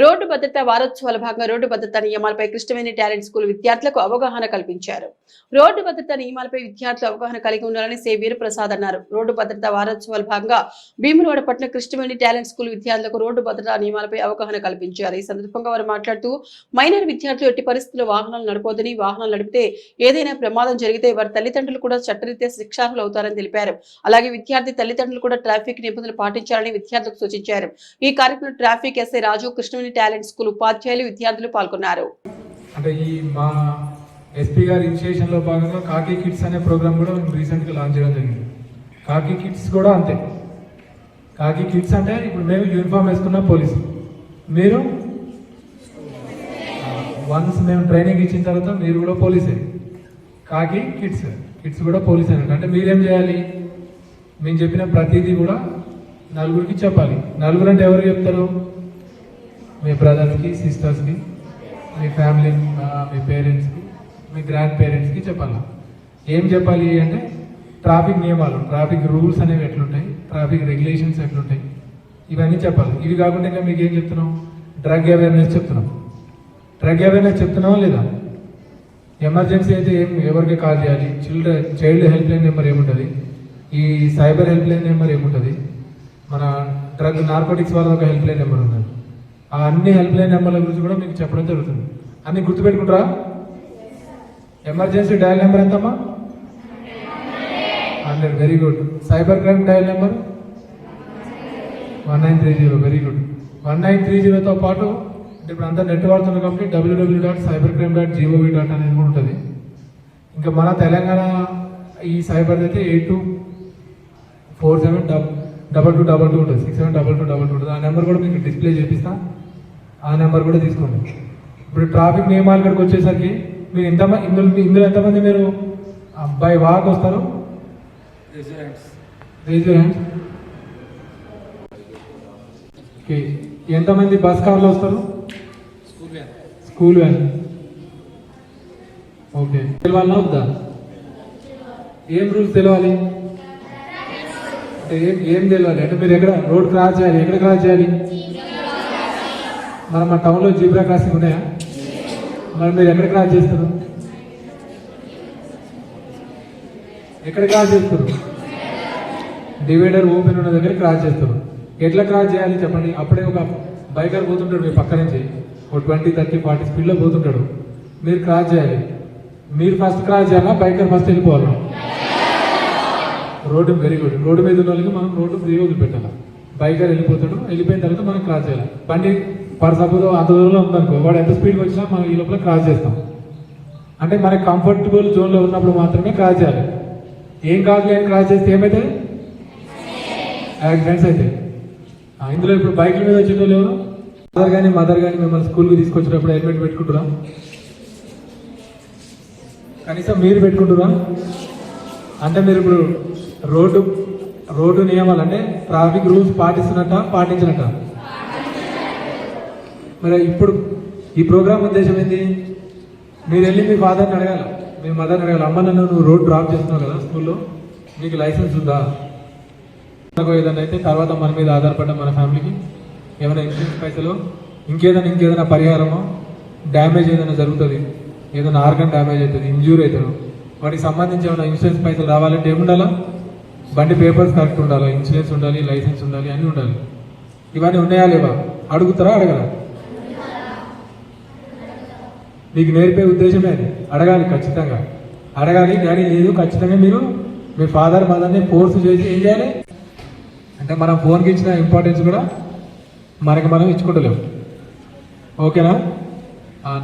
Road భద్రత వారోత్సవాల భాగంగా రోడ్డు భద్రత నియమాలపై కృష్ణవేణి టాలెంట్ స్కూల్ విద్యార్థులకు అవగాహన కల్పించారు. రోడ్డు భద్రత నియమాలపై విద్యార్థులు అవగాహన కలిగి ఉండాలని సే వీరప్రసాద్ అన్నారు. రోడ్డు భద్రత వారోత్సవాల భాగంగా భీములవాడ పట్టణ కృష్ణవేణి టాలెంట్ స్కూల్ విద్యార్థులకు రోడ్డు భద్రతా నియమాలపై అవగాహన కల్పించారు. ఈ సందర్భంగా వారు మాట్లాడుతూ మైనర్ విద్యార్థులు ఎట్టి పరిస్థితుల్లో వాహనాలు నడపొద్దని వాహనాలు నడిపితే ఏదైనా ప్రమాదం జరిగితే వారి తల్లిదండ్రులు కూడా చట్టరీత్యా శిక్షార్హులు అవుతారని తెలిపారు. అలాగే విద్యార్థి తల్లిదండ్రులు కూడా ట్రాఫిక్ నిబంధనలు పాటించాలని విద్యార్థులకు సూచించారు. ఈ కార్యక్రమంలో traffic SI Raju Krishnaveni talent school ఉపాధ్యాయులు విద్యార్థులు పాల్గొన్నారు. అంటే ఈ మా ఎస్పీ గారి ఇనిషియేషన్లో భాగంగా కాకి కిడ్స్ అనే ప్రోగ్రామ్ కూడా మేము రీసెంట్గా లాంచ్ చేయడం జరిగింది. కాకి కిడ్స్ కూడా అంతే. కాకి కిడ్స్ అంటే ఇప్పుడు మేము యూనిఫామ్ వేసుకున్న పోలీస్. మీరు? వన్స్ మేము ట్రైనింగ్ ఇచ్చిన తర్వాత మీరు కూడా పోలీసే. కాకి కిడ్స్ కిడ్స్ కూడా పోలీస్ అన్నట్టు. అంటే మీరేం చేయాలి? మేము చెప్పిన ప్రతిదీ కూడా నలుగురికి చెప్పాలి. నలుగురు అంటే ఎవరు చెప్తారు? మీ బ్రదర్స్కి సిస్టర్స్కి మీ ఫ్యామిలీ మీ పేరెంట్స్కి మీ గ్రాండ్ పేరెంట్స్కి చెప్పాలి? ఏం చెప్పాలి అంటే ట్రాఫిక్ నియమాలు ట్రాఫిక్ రూల్స్ అనేవి ఎట్లుంటాయి ట్రాఫిక్ రెగ్యులేషన్స్ ఎట్లుంటాయి ఇవన్నీ చెప్పాలి. ఇవి కాకుండా ఇంకా మీకు ఏం చెప్తున్నాం? డ్రగ్ అవేర్నెస్ చెప్తున్నాం. డ్రగ్ అవేర్నెస్ చెప్తున్నావా లేదా? ఎమర్జెన్సీ అయితే ఏం ఎవరికి కాల్ చేయాలి? Children child help line number ఏముంటుంది? ఈ సైబర్ హెల్ప్ లైన్ నెంబర్ ఏముంటుంది? మన డ్రగ్ నార్కోటిక్స్ వాళ్ళ ఒక హెల్ప్ లైన్ నెంబర్ ఉంటుంది. ఆ అన్ని హెల్ప్ లైన్ నెంబర్ల గురించి కూడా మీకు చెప్పడం జరుగుతుంది. అన్ని గుర్తుపెట్టుకుంటారా? ఎమర్జెన్సీ డయల్ నెంబర్ ఎంతమ్మా? Hundred very good. Cyber crime dial number? One nine three zero very good. One nine three జీరోతో పాటు ఇప్పుడు అంతా నెట్ వాడుతున్నారు కాబట్టి WWW dot cyber crime dot GOV dot అనేది కూడా ఉంటుంది. ఇంకా మన తెలంగాణ ఈ సైబర్ అయితే eight two four seven double two double two ఉంటుంది. Six seven double two double two ఉంటుంది. ఆ నెంబర్ కూడా మీకు డిస్ప్లే చేపిస్తాను ఆ నెంబర్ కూడా తీసుకోండి. ఇప్పుడు ట్రాఫిక్ నియమాల కాడికి వచ్చేసరికి మీరు ఎంతమంది ఇందులో ఇందులో ఎంతమంది మీరు బై వాక్ వస్తారు? ఓకే ఎంతమంది బస్ కార్లో వస్తారు? స్కూల్ వ్యాన్ ఓకే తెలవాలనా వద్దా? ఏం రూల్స్ తెలవాలి? అంటే ఏం ఏం తెలియాలి అంటే మీరు ఎక్కడ రోడ్ క్రాస్ చేయాలి ఎక్కడ క్రాస్ చేయాలి? మరి మా టౌన్లో జీబ్రా క్రాసింగ్ ఉన్నాయా? మరి మీరు ఎక్కడ క్రాస్ చేస్తారు? ఎక్కడ క్రాస్ చేస్తారు? డివైడర్ ఓపెన్ ఉన్న దగ్గర క్రాస్ చేస్తారు. ఎట్లా క్రాస్ చేయాలి చెప్పండి? అప్పుడే ఒక బైకర్ పోతుంటాడు మీ పక్క నుంచి. ఒక ట్వంటీ థర్టీ ఫార్టీ స్పీడ్లో పోతుంటాడు. మీరు క్రాస్ చేయాలి. మీరు ఫస్ట్ క్రాస్ చేయాలా? బైకర్ ఫస్ట్ వెళ్ళిపోవాలి? Road very good. రోడ్డు మీద ఉన్న వాళ్ళకి మనం రోడ్డు ఫ్రీగా వదిలిపెట్టాలి? బైకర్ వెళ్ళిపోతాడు వెళ్ళిపోయిన తర్వాత మనం క్రాస్ చేయాలి? బండి ఫర్ సపోజ్ అంత దూరంలో ఉందనుకో వాడు ఎంత స్పీడ్కి వచ్చినా మనం ఈ లోపల క్రాస్ చేస్తాం. అంటే మనకి కంఫర్టబుల్ జోన్లో ఉన్నప్పుడు మాత్రమే క్రాస్ చేయాలి. ఏం కాదు లేని క్రాస్ చేస్తే ఏమవుతుంది యాక్సిడెంట్స్ అయితే ఇందులో ఇప్పుడు బైక్ల మీద వచ్చేటోళ్ళు ఎవరు? మదర్ కానీ మదర్ కానీ మిమ్మల్ని స్కూల్కి తీసుకొచ్చేటప్పుడు హెల్మెట్ పెట్టుకుంటురా? కనీసం మీరు పెట్టుకుంటురా? అంటే మీరు ఇప్పుడు రోడ్డు రోడ్డు నియమాలు అంటే ట్రాఫిక్ రూల్స్ పాటిస్తున్నట్ట పాటించినట్ట? మరి ఇప్పుడు ఈ ప్రోగ్రామ్ ఉద్దేశం ఏంటి? మీరు వెళ్ళి మీ ఫాదర్ని అడగాలి. మీ మదర్ని అడగాలి. అమ్మ నన్ను నువ్వు రోడ్ డ్రాప్ చేస్తున్నావు కదా స్కూల్లో. మీకు లైసెన్స్ ఉందా? నాకు ఏదైనా అయితే తర్వాత మన మీద ఆధారపడ్డ మన ఫ్యామిలీకి ఏమైనా ఇన్సూరెన్స్ పైసలు ఇంకేదైనా ఇంకేదైనా పరిహారమో డ్యామేజ్ ఏదైనా జరుగుతుంది ఏదైనా ఆర్గన్ డ్యామేజ్ అవుతుంది ఇంజ్యూరీ అవుతారు వాటికి సంబంధించి ఏమైనా ఇన్సూరెన్స్ పైసలు రావాలంటే ఏముండాలా? బండి పేపర్స్ కరెక్ట్ ఉండాలి? ఇన్సూరెన్స్ ఉండాలి లైసెన్స్ ఉండాలి అన్నీ ఉండాలి. ఇవన్నీ ఉన్నాయా లేవా? అడుగుతారా అడగరా? మీకు నేర్పే ఉద్దేశమే అది అడగాలి ఖచ్చితంగా. అడగాలి కానీ లేదు ఖచ్చితంగా మీరు మీ ఫాదర్ మదర్ని ఫోర్స్ చేసి ఏం చేయాలి? అంటే మనం ఫోన్కి ఇచ్చిన ఇంపార్టెన్స్ కూడా మనకి మనం ఇచ్చుకుంటలేము ఓకేనా?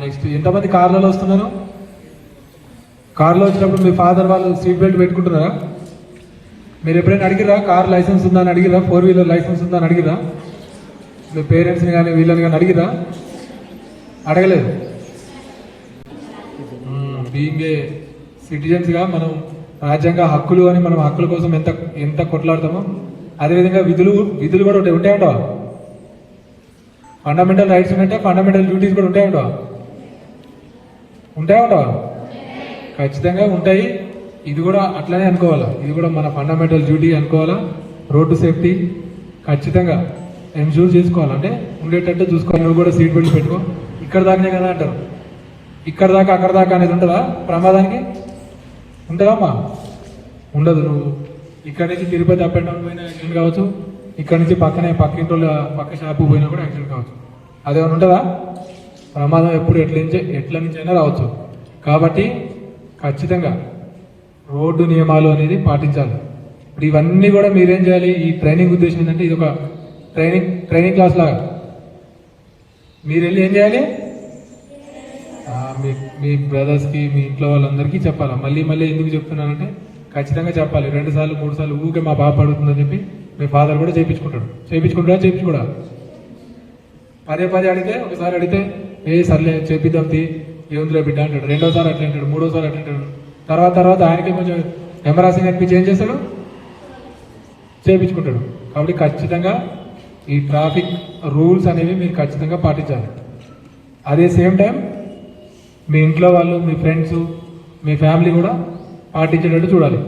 నెక్స్ట్ ఎంతమంది కార్లలో వస్తున్నారు? కార్లో వచ్చినప్పుడు మీ ఫాదర్ వాళ్ళు సీట్ బెల్ట్ పెట్టుకుంటున్నారా? మీరు ఎప్పుడైనా అడిగిరా కార్ లైసెన్స్ ఉందని అడిగిరా ఫోర్ వీలర్ లైసెన్స్ ఉందని అడిగిరా మీ పేరెంట్స్ని కానీ వీళ్ళని కానీ అడిగిరా అడగలేదు. బీయింగ్ ఏ సిటిజన్స్గా మనం రాజ్యాంగ హక్కులు అని మనం హక్కుల కోసం ఎంత ఎంత కొట్లాడతామో అదేవిధంగా విధులు విధులు కూడా ఉంటాయి ఉంటాయంట. ఫండమెంటల్ రైట్స్ ఉన్నట్టే ఫండమెంటల్ డ్యూటీస్ కూడా ఉంటాయంట. ఉంటాయంట. ఖచ్చితంగా ఉంటాయి. ఇది కూడా అట్లనే అనుకోవాలా. ఇది కూడా మన ఫండమెంటల్ డ్యూటీ అనుకోవాలా. రోడ్డు సేఫ్టీ ఖచ్చితంగా ఎన్షూర్ చేసుకోవాలంటే ఉండేటట్టు చూసుకోవాలి. నువ్వు కూడా సీట్ బెల్ట్ పెట్టుకో. ఇక్కడ దాకానే కదా అంటారు. ఇక్కడ దాకా అక్కడ దాకా అనేది ఉంటుందా? ప్రమాదానికి? ఉంటుందమ్మా ఉండదు నువ్వు. ఇక్కడ నుంచి తిరుపతి అప్ అండ్ డౌన్ పోయినా యాక్సిడెంట్ కావచ్చు. ఇక్కడ నుంచి పక్కనే పక్కింటి వాళ్ళ పక్క షాపు పోయినా కూడా యాక్సిడెంట్ కావచ్చు. అదేమైనా ఉంటుందా? ప్రమాదం ఎప్పుడు ఎట్ల నుంచి ఎట్ల నుంచి అయినా రావచ్చు. కాబట్టి ఖచ్చితంగా రోడ్డు నియమాలు అనేది పాటించాలి. ఇప్పుడు ఇవన్నీ కూడా మీరేం చేయాలి? ఈ ట్రైనింగ్ ఉద్దేశం ఏంటంటే ఇది ఒక ట్రైనింగ్ ట్రైనింగ్ క్లాస్ లాగా. మీరు వెళ్ళి ఏం చేయాలి? మీ మీ బ్రదర్స్కి మీ ఇంట్లో వాళ్ళందరికీ చెప్పాలా? మళ్ళీ మళ్ళీ ఎందుకు చెప్తున్నానంటే ఖచ్చితంగా చెప్పాలి. రెండు సార్లు మూడు సార్లు ఊరికే మా పాప అడుగుతుందని చెప్పి మీ ఫాదర్ కూడా చేయించుకుంటాడు. చేయించుకుంటాడా చేయించుకోడా? పదే పదే అడిగితే ఒకసారి అడిగితే ఏ సర్లే చేపిద్దాం తీ ఏముందిలే బిడ్డ అంటాడు. రెండోసారి అట్లా అంటాడు మూడోసారి అట్లా అంటాడు. తర్వాత తర్వాత ఆయనకి కొంచెం ఎంబరాసింగ్ అనిపించి ఏం చేస్తాడు? చేయించుకుంటాడు. కాబట్టి ఖచ్చితంగా ఈ ట్రాఫిక్ రూల్స్ అనేవి మీరు ఖచ్చితంగా పాటించాలి. అదే సేమ్ టైం మీ ఇంట్లో వాళ్ళు మీ ఫ్రెండ్స్ మీ ఫ్యామిలీ కూడా పాటించేటట్టు చూడాలి.